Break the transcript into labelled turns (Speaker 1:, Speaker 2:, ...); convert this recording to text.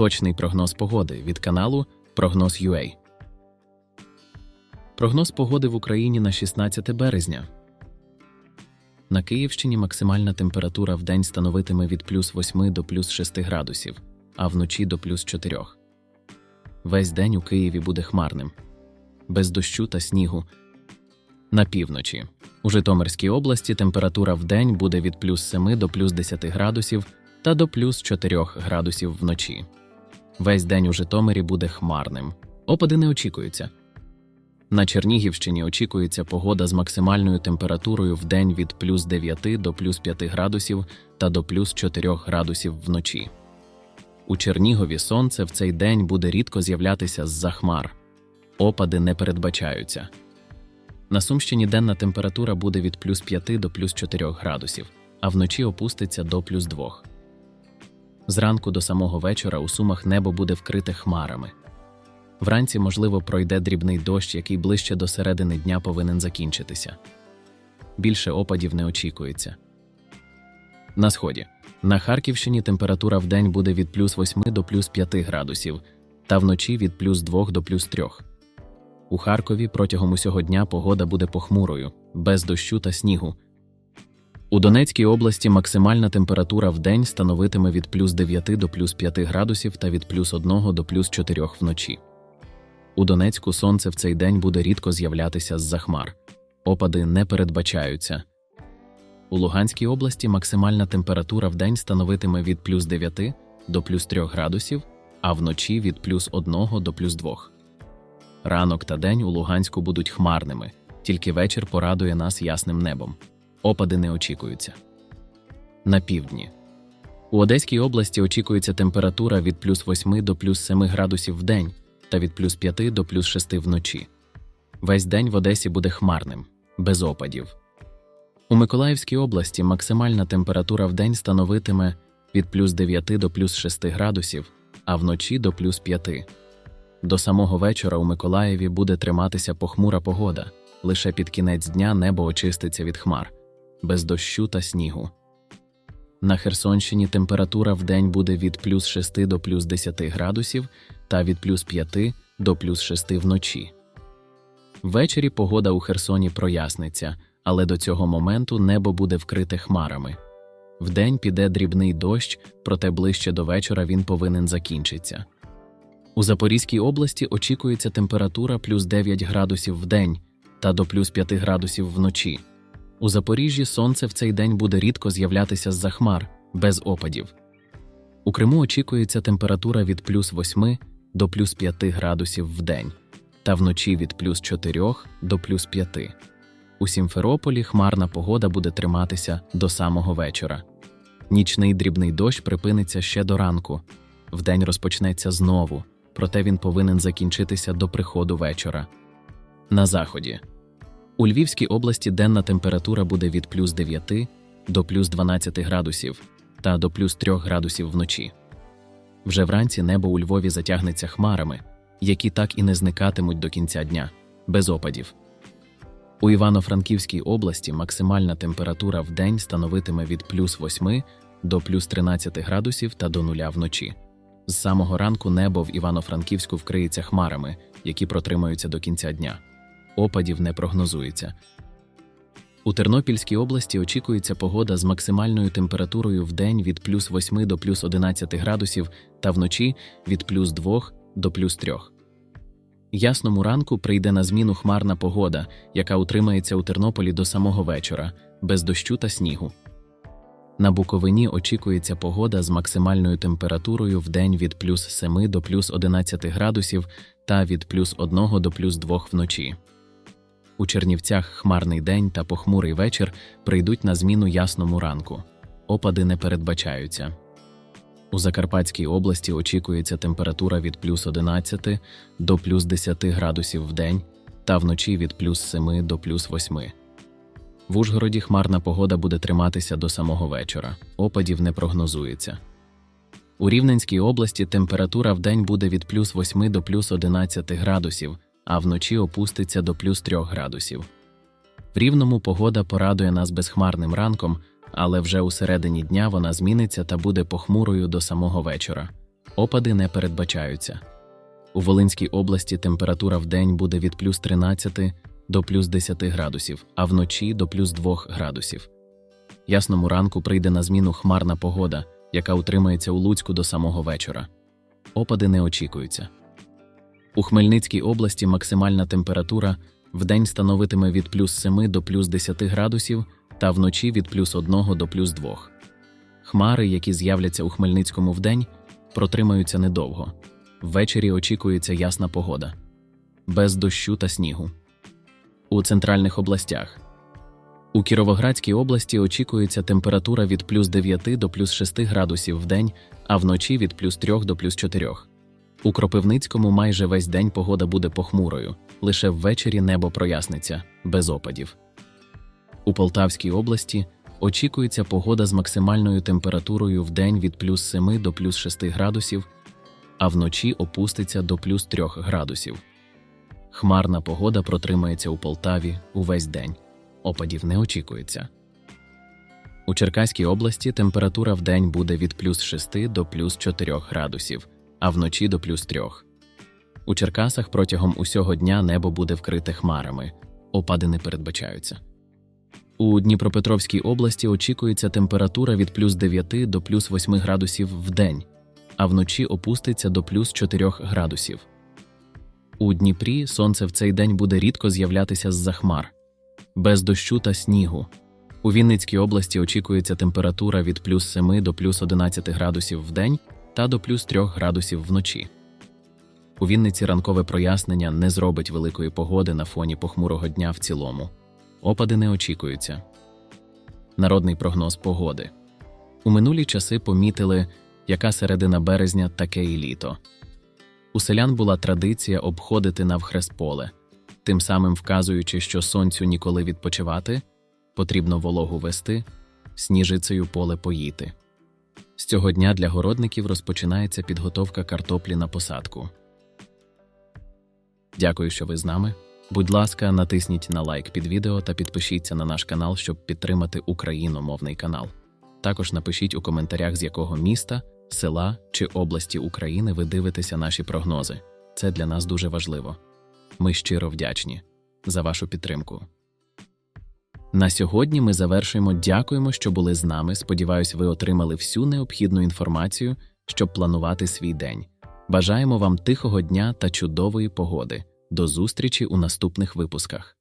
Speaker 1: Точний прогноз погоди від каналу Прогноз UA. Прогноз погоди в Україні на 16 березня. На Київщині максимальна температура в день становитиме від плюс 8 до плюс 6 градусів, а вночі до плюс 4. Весь день у Києві буде хмарним, без дощу та снігу. На півночі. У Житомирській області температура в день буде від плюс 7 до плюс 10 градусів та до плюс 4 градусів вночі. Весь день у Житомирі буде хмарним. Опади не очікуються. На Чернігівщині очікується погода з максимальною температурою в день від плюс 9 до плюс 5 градусів та до плюс 4 градусів вночі. У Чернігові сонце в цей день буде рідко з'являтися з-за хмар. Опади не передбачаються. На Сумщині денна температура буде від плюс 5 до плюс 4 градусів, а вночі опуститься до плюс 2. Зранку до самого вечора у Сумах небо буде вкрите хмарами. Вранці, можливо, пройде дрібний дощ, який ближче до середини дня повинен закінчитися. Більше опадів не очікується. На сході. На Харківщині температура в день буде від плюс 8 до плюс 5 градусів, та вночі від плюс 2 до плюс 3. У Харкові протягом усього дня погода буде похмурою, без дощу та снігу. У Донецькій області максимальна температура в день становитиме від плюс 9 до плюс 5 градусів та від плюс 1 до плюс 4 вночі. У Донецьку сонце в цей день буде рідко з'являтися з-за хмар. Опади не передбачаються. У Луганській області максимальна температура в день становитиме від плюс 9 до плюс 3 градусів, а вночі від плюс 1 до плюс 2. Ранок та день у Луганську будуть хмарними, тільки вечір порадує нас ясним небом. Опади не очікуються. На півдні. У Одеській області очікується температура від плюс 8 до плюс 7 градусів в день та від плюс 5 до плюс 6 вночі. Весь день в Одесі буде хмарним, без опадів. У Миколаївській області максимальна температура в день становитиме від плюс 9 до плюс 6 градусів, а вночі до плюс 5. До самого вечора у Миколаєві буде триматися похмура погода. Лише під кінець дня небо очиститься від хмар, без дощу та снігу. На Херсонщині температура в день буде від плюс 6 до плюс 10 градусів та від плюс 5 до плюс 6 вночі. Ввечері погода у Херсоні проясниться, але до цього моменту небо буде вкрите хмарами. Вдень піде дрібний дощ, проте ближче до вечора він повинен закінчитися. У Запорізькій області очікується температура плюс 9 градусів в день та до плюс 5 градусів вночі. У Запоріжжі сонце в цей день буде рідко з'являтися з-за хмар, без опадів. У Криму очікується температура від плюс 8 до плюс 5 градусів в день та вночі від плюс 4 до плюс 5. У Сімферополі хмарна погода буде триматися до самого вечора. Нічний дрібний дощ припиниться ще до ранку. Вдень розпочнеться знову, проте він повинен закінчитися до приходу вечора. На заході. У Львівській області денна температура буде від плюс 9 до плюс 12 градусів та до плюс 3 градусів вночі. Вже вранці небо у Львові затягнеться хмарами, які так і не зникатимуть до кінця дня, без опадів. У Івано-Франківській області максимальна температура в день становитиме від плюс 8 до плюс 13 градусів та до нуля вночі. З самого ранку небо в Івано-Франківську вкриється хмарами, які протримаються до кінця дня. Опадів не прогнозується. У Тернопільській області очікується погода з максимальною температурою в день від плюс 8 до плюс 11 градусів та вночі від плюс 2 до плюс 3. Ясному ранку прийде на зміну хмарна погода, яка утримається у Тернополі до самого вечора, без дощу та снігу. На Буковині очікується погода з максимальною температурою в день від плюс 7 до плюс 11 градусів та від плюс 1 до плюс 2 вночі. У Чернівцях хмарний день та похмурий вечір прийдуть на зміну ясному ранку. Опади не передбачаються. У Закарпатській області очікується температура від плюс 11 до плюс 10 градусів в день та вночі від плюс 7 до плюс 8. В Ужгороді хмарна погода буде триматися до самого вечора. Опадів не прогнозується. У Рівненській області температура в день буде від плюс 8 до плюс 11 градусів, а вночі опуститься до плюс 3 градусів. В рівному погода порадує нас безхмарним ранком, але вже у середині дня вона зміниться та буде похмурою до самого вечора. Опади не передбачаються. У Волинській області температура в день буде від плюс 13 до плюс 10 градусів, а вночі до плюс 2 градусів. Ясному ранку прийде на зміну хмарна погода, яка утримається у Луцьку до самого вечора. Опади не очікуються. У Хмельницькій області максимальна температура вдень становитиме від плюс 7 до плюс 10 градусів та вночі від плюс 1 до плюс 2. Хмари, які з'являться у Хмельницькому вдень, протримаються недовго. Ввечері очікується ясна погода, без дощу та снігу. У центральних областях. У Кіровоградській області очікується температура від плюс 9 до плюс 6 градусів в день, а вночі від плюс 3 до плюс 4. У Кропивницькому майже весь день погода буде похмурою, лише ввечері небо проясниться, без опадів. У Полтавській області очікується погода з максимальною температурою в день від плюс 7 до плюс 6 градусів, а вночі опуститься до плюс 3 градусів. Хмарна погода протримається у Полтаві увесь день. Опадів не очікується. У Черкаській області температура в день буде від плюс 6 до плюс 4 градусів, а вночі до плюс 3. У Черкасах протягом усього дня небо буде вкрите хмарами, опади не передбачаються. У Дніпропетровській області очікується температура від плюс 9 до плюс 8 градусів в день, а вночі опуститься до плюс 4 градусів. У Дніпрі сонце в цей день буде рідко з'являтися з-за хмар, без дощу та снігу. У Вінницькій області очікується температура від плюс 7 до плюс 11 градусів в день та до плюс 3 градусів вночі. У Вінниці ранкове прояснення не зробить великої погоди на фоні похмурого дня в цілому. Опади не очікуються. Народний прогноз погоди. У минулі часи помітили, яка середина березня таке і літо. У селян була традиція обходити навхрест поле, тим самим вказуючи, що сонцю ніколи відпочивати, потрібно вологу вести, сніжицею поле поїти. З цього дня для городників розпочинається підготовка картоплі на посадку. Дякую, що ви з нами. Будь ласка, натисніть на лайк під відео та підпишіться на наш канал, щоб підтримати україномовний канал. Також напишіть у коментарях, з якого міста, села чи області України ви дивитеся наші прогнози. Це для нас дуже важливо. Ми щиро вдячні за вашу підтримку. На сьогодні ми завершуємо. Дякуємо, що були з нами. Сподіваюсь, ви отримали всю необхідну інформацію, щоб планувати свій день. Бажаємо вам тихого дня та чудової погоди. До зустрічі у наступних випусках.